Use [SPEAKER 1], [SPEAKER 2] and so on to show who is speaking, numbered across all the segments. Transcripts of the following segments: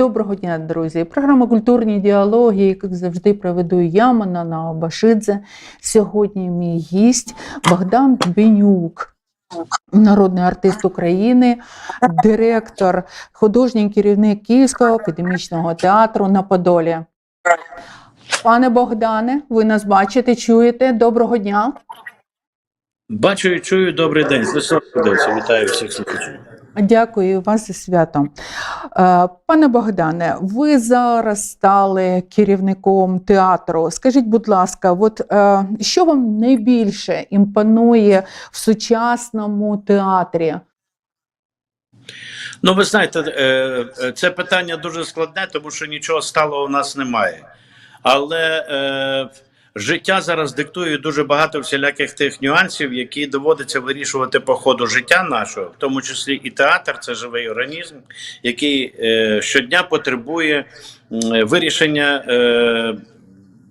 [SPEAKER 1] Доброго дня, друзі! Програма Культурні діалоги, як завжди проведу я, Манана Обашидзе. Сьогодні мій гість Богдан Бенюк, народний артист України, директор, художній керівник Київського академічного театру на Подолі. Пане Богдане, ви нас бачите, чуєте? Доброго дня.
[SPEAKER 2] Бачу і чую добрий день. Вітаю всіх слухачів.
[SPEAKER 1] Дякую вас зі святом. Е, Пане Богдане, ви зараз стали керівником театру. Скажіть, будь ласка, от е, що вам найбільше імпонує в сучасному театрі?
[SPEAKER 2] Ну, ви знаєте, е, це питання дуже складне, тому що нічого сталого у нас немає. Але життя зараз диктує дуже багато всіляких тих нюансів, які доводиться вирішувати по ходу життя нашого, в тому числі і театр це живий організм, який е, щодня потребує е, вирішення. Е,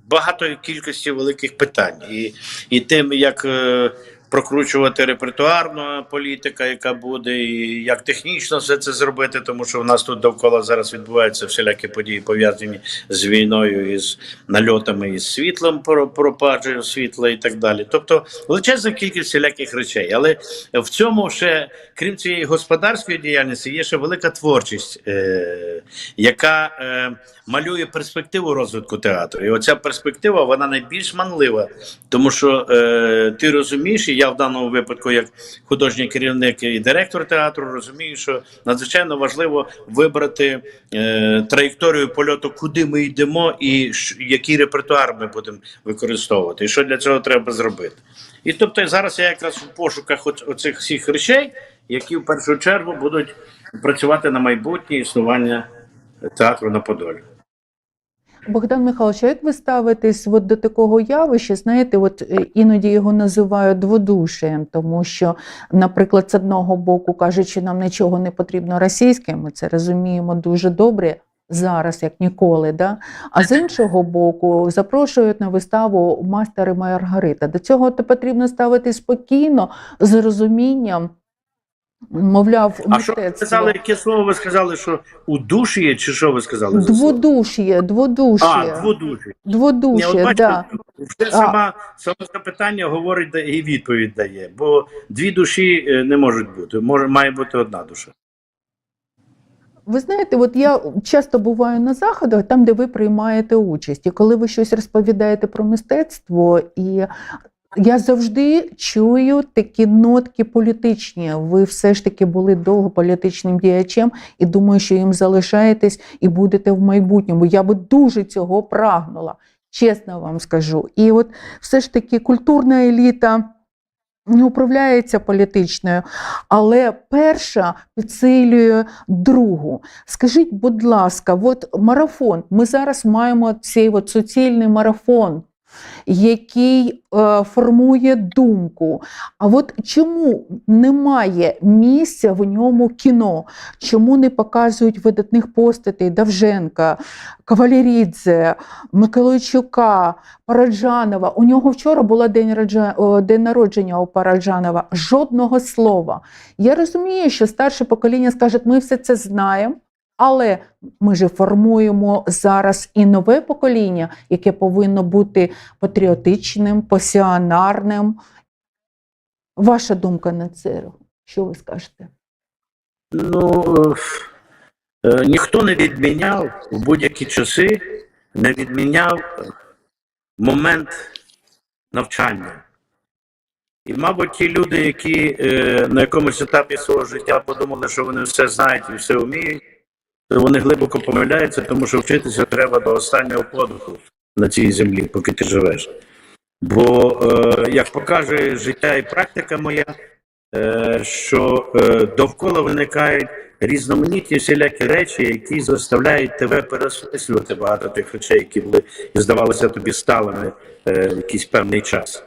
[SPEAKER 2] Багатої кількості великих питань, і, і тим, як е, прокручувати репертуарну політика, яка буде, і як технічно все це зробити, тому що в нас тут довкола зараз відбуваються всілякі події пов'язані з війною, із нальотами, із світлом, про- пропаджею світла і так далі. Тобто величезна кількість всіляких речей. Але в цьому ще, крім цієї господарської діяльності, є ще велика творчість, е, яка е, малює перспективу розвитку театру. І оця перспектива вона найбільш манлива, тому що е, ти розумієш, я в даному випадку, як художній керівник і директор театру, розумію, що надзвичайно важливо вибрати е, траєкторію польоту, куди ми йдемо, і який репертуар ми будемо використовувати, і що для цього треба зробити. І тобто зараз я якраз в пошуках оцих всіх речей, які в першу чергу будуть працювати на майбутнє існування театру на Подолі.
[SPEAKER 1] Богдан Михайлович, а як ви ставитесь от до такого явища? Знаєте, от е, іноді його називають дводушієм, тому що, наприклад, з одного боку кажуть, що нам нічого не потрібно російське, ми це розуміємо дуже добре. Зараз, як ніколи, да? а з іншого боку, запрошують на виставу мастер і Маргарита. До цього то потрібно ставити спокійно, з розумінням, мовляв,
[SPEAKER 2] А що ви сказали, яке слово ви сказали, що у душі є, чи що ви сказали?
[SPEAKER 1] Дводушіє, дводушіє,
[SPEAKER 2] А, дводуші. Ні, от
[SPEAKER 1] да.
[SPEAKER 2] вже сама, саме запитання говорить да- і відповідь дає, бо дві душі е, не можуть бути, може, має бути одна душа.
[SPEAKER 1] Ви знаєте, от я часто буваю на заходах, там, де ви приймаєте участь, і коли ви щось розповідаєте про мистецтво, і я завжди чую такі нотки політичні. Ви все ж таки були довго політичним діячем, і думаю, що їм залишаєтесь і будете в майбутньому. Я би дуже цього прагнула, чесно вам скажу. І от все ж таки культурна еліта. Не управляється політичною, але перша підсилює другу. Скажіть, будь ласка, от марафон. Ми зараз маємо цей от суцільний марафон, який е, формує думку. А от чому немає місця в ньому кіно? Чому не показують видатних постатей Давженка, Кавалерідзе, Миколайчука, Параджанова? У нього вчора була день, раджа... день народження у Параджанова. Жодного слова. Я розумію, що старше покоління скаже, ми все це знаємо. Але ми же формуємо зараз і нове покоління, яке повинно бути патріотичним, пасіонарним. Ваша думка на це? Що ви скажете?
[SPEAKER 2] Ну е, ніхто не відміняв в будь-які часи, не відміняв момент навчання. І, мабуть, ті люди, які е, на якомусь етапі свого життя подумали, що вони все знають і все вміють, вони глибоко помиляються, тому що вчитися треба до останнього подиху на цій землі, поки ти живеш. Бо, е, як покаже життя і практика моя, е, що е, довкола виникають різноманітні всілякі речі, які заставляють тебе переосмислювати багато тих речей, які були здавалися тобі сталими е, якийсь певний час.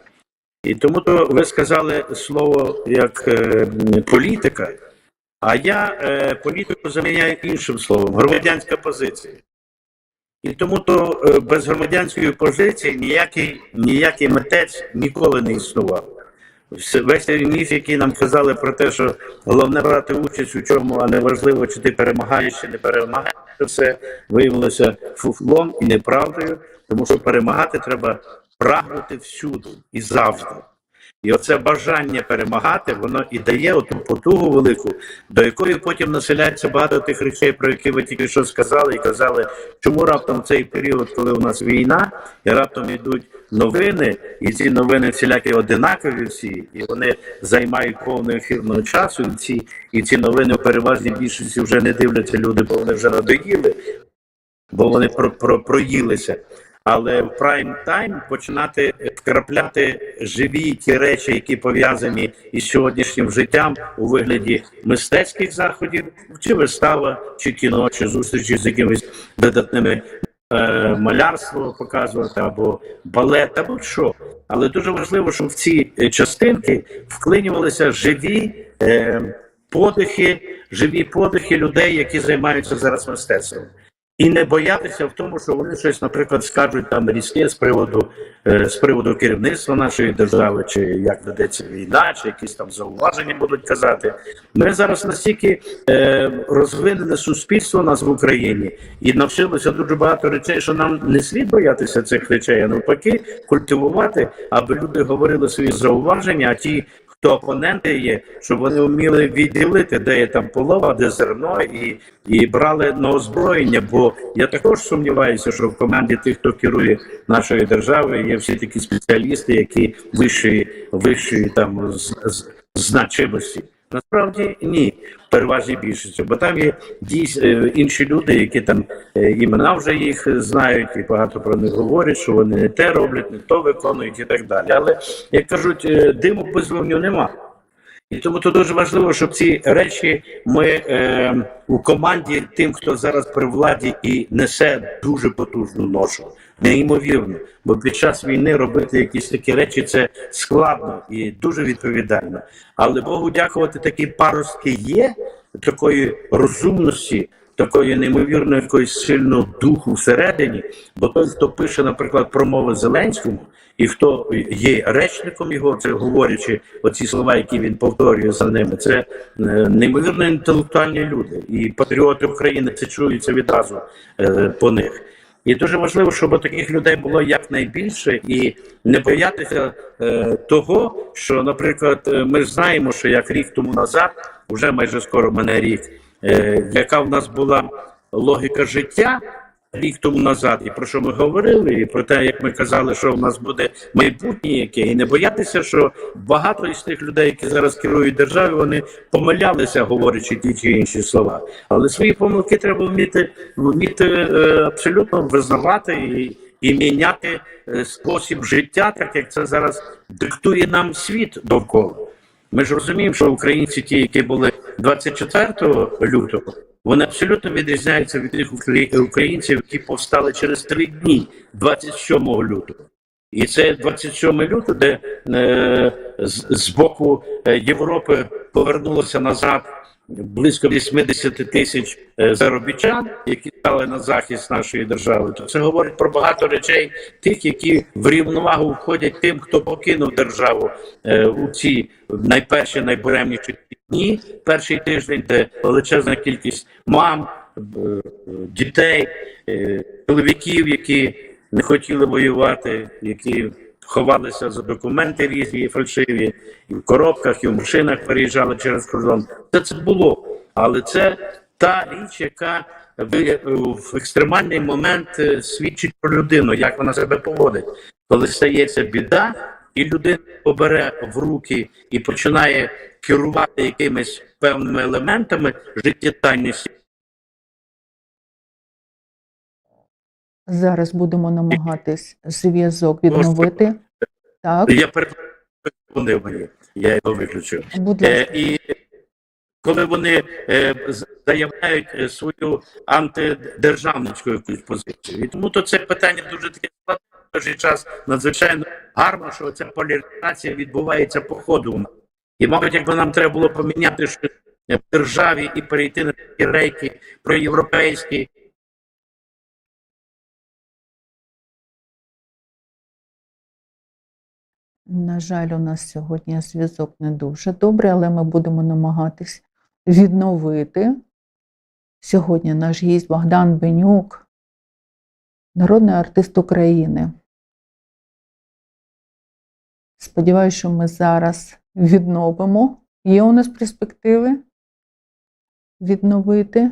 [SPEAKER 2] І тому то ви сказали слово як е, політика, а я е, політику заміняю іншим словом громадянська позиція. І тому то е, без громадянської позиції ніякий, ніякий митець ніколи не існував. Весь цей міф, який нам казали про те, що головне брати участь у чому, а не важливо, чи ти перемагаєш, чи не перемагаєш, це все виявилося фуфлом і неправдою, тому що перемагати треба прагнути всюди і завжди. І оце бажання перемагати, воно і дає оту потугу велику, до якої потім населяється багато тих речей, про які ви тільки що сказали, і казали, чому раптом цей період, коли у нас війна, і раптом йдуть новини, і ці новини всілякі одинакові всі, і вони займають повну ефірного часу. І ці, і ці новини в переважній більшості вже не дивляться люди, бо вони вже надоїли, бо вони про, про, проїлися. Але в прайм тайм починати вкрапляти живі ті речі, які пов'язані із сьогоднішнім життям у вигляді мистецьких заходів, чи вистава, чи кіно, чи зустрічі з якимись видатними е, малярство показувати, або балет, або що. Але дуже важливо, щоб в ці е, частинки вклинювалися живі е, подихи, живі подихи людей, які займаються зараз мистецтвом. І не боятися в тому, що вони щось, наприклад, скажуть там різке з приводу е, з приводу керівництва нашої держави, чи як ведеться війна, чи якісь там зауваження будуть казати. Ми зараз настільки е, розвинене суспільство у нас в Україні і навчилося дуже багато речей, що нам не слід боятися цих речей, а навпаки, культивувати, аби люди говорили свої зауваження, а ті. Хто опоненти є, щоб вони вміли відділити, де є там полова, де зерно, і, і брали на озброєння. Бо я також сумніваюся, що в команді тих, хто керує нашою державою, є всі такі спеціалісти, які вищої, вищої там з, з, значимості. Насправді ні, переважній більшості, бо там є дійсно інші люди, які там е, імена вже їх знають, і багато про них говорять, що вони не те роблять, не то виконують і так далі. Але як кажуть, е, диму без вогню нема. І тому тут дуже важливо, щоб ці речі ми е, у команді, тим, хто зараз при владі і несе дуже потужну ношу, неймовірно. Бо під час війни робити якісь такі речі це складно і дуже відповідально. Але Богу дякувати, такі паростки є такої розумності. Такої неймовірної якоїсь сильного духу всередині, бо той, хто пише, наприклад, промови Зеленському, і хто є речником його, це говорячи оці слова, які він повторює за ними, це е, неймовірно інтелектуальні люди. І патріоти України це чуються відразу е, по них. І дуже важливо, щоб таких людей було якнайбільше, і не боятися е, того, що, наприклад, е, ми знаємо, що як рік тому назад, вже майже скоро мене рік, е, яка в нас була логіка життя рік тому назад, і про що ми говорили, і про те, як ми казали, що в нас буде майбутнє, яке, і не боятися, що багато із тих людей, які зараз керують державою, вони помилялися, говорячи ті чи інші слова. Але свої помилки треба вміти вміти е, абсолютно визнавати і. І міняти е, спосіб життя, так як це зараз диктує нам світ довкола. Ми ж розуміємо, що українці, ті, які були 24 лютого, вони абсолютно відрізняються від тих українців, які повстали через три дні, 27 лютого. І це 27 лютого, де е, з, з боку е, Європи повернулося назад близько 80 тисяч е, заробітчан, які стали на захист нашої держави. То це говорить про багато речей, тих, які в рівновагу входять тим, хто покинув державу е, у ці найперші, найбуремніші дні, перший тиждень, де величезна кількість мам, е, дітей, чоловіків, які не хотіли воювати, які ховалися за документи різні фальшиві, і в коробках, і в машинах переїжджали через кордон. Це це було. Але це та річ, яка ви- в екстремальний момент е, свідчить про людину, як вона себе поводить. Коли стається біда, і людина побере в руки і починає керувати якимись певними елементами життєдайності.
[SPEAKER 1] Зараз будемо намагатись зв'язок відновити. Так,
[SPEAKER 2] Я перепонив мені, я його виключив.
[SPEAKER 1] будь
[SPEAKER 2] Е, і коли вони е, заявляють е, свою антидержавницьку якусь позицію. І тому то це питання дуже таке складне, в той же час надзвичайно гарно, що ця поляризація відбувається по ходу. І, мабуть, якби нам треба було поміняти щось в державі і перейти на такі рейки проєвропейські,
[SPEAKER 1] На жаль, у нас сьогодні зв'язок не дуже добрий, але ми будемо намагатись відновити. Сьогодні наш гість Богдан Бенюк, народний артист України. Сподіваюся, що ми зараз відновимо. Є у нас перспективи відновити